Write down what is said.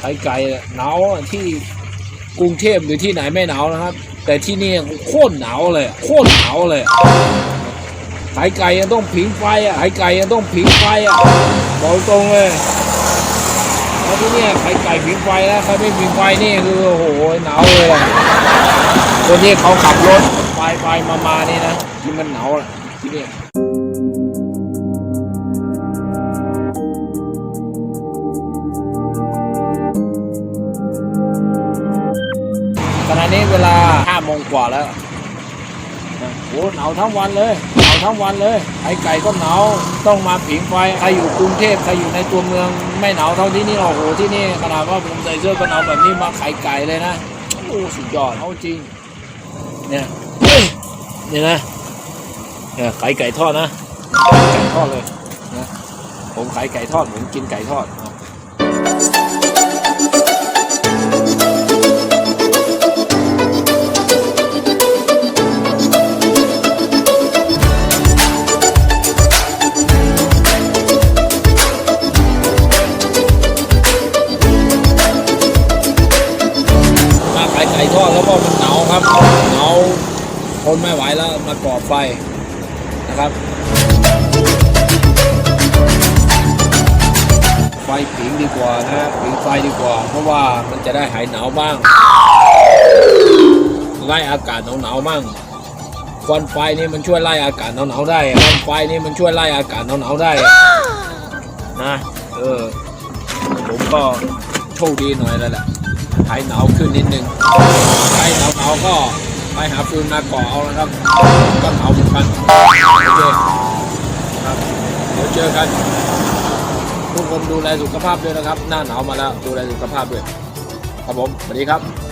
ไข่ไก่หนาวที่กรุงเทพหรือที่ไหนไม่หนาวนะครับ แต่ที่นี่โคตรหนาวเลยโคตรหนาวเลยไข่ไก่ยังต้องผิงไฟอะไข่ไก่ยังต้องผิงไฟอะบอกตรงเลยแล้วที่นี่ยไข่ไก่ผิงไฟนะใครไม่ผิงไฟนี่คือโอ้โหหนาวเลยคนที่เขาขับรถไฟไฟมามานี่นะที่มันหนาวอะที่นี่ ขณะนี้เวลาห้าโมงกว่าแล้วโอ้หนาวทั้งวันเลยหนาวทั้งวันเลยไอไก่ก็หนาวต้องมาผิงไฟใครอยู่กรุงเทพใครอยู่ในตัวเมืองไม่หนาวเท่าที่นี่หรอกโอ้โหที่นี่ขนาดว่าผมใส่เสื้อกันหนาวแบบนี้มาไข่ไก่เลยนะโอ้สุดยอดเอาจริงเนี่ยเนี่ยนะเนี่ยไข่ไก่ทอดนะไก่ทอดเลยนะผมขายไก่ทอดผมกินไก่ทอด ทอดแล้วก็มันหนาวครับหนาวทนไม่ไหวแล้วมาก่อไฟนะครับ ไฟผิงดีกว่านะผิงไฟดีกว่า เพราะว่ามันจะได้หายหนาวบ้างไล่อากาศหนาวๆบ้างควันไฟนี่มันช่วยไล่อากาศหนาวๆได้ควันไฟนี่มันช่วยไล่อากาศหนาวๆได้นะเออผมก็โชคดีหน่อยแล้วแหละ ใครหนาวขึ้นนิดนึงใครหนาวหนาวก็ไปหาฟืนมาก่อเอานะครับ ก็หนาวเหมือนกันโอเคครับเดี๋ยวเจอกัน ทุกคนดูแลสุขภาพด้วยนะครับ หน้าหนาวมาแล้วดูแลสุขภาพด้วยครับผมสวัสดีครับ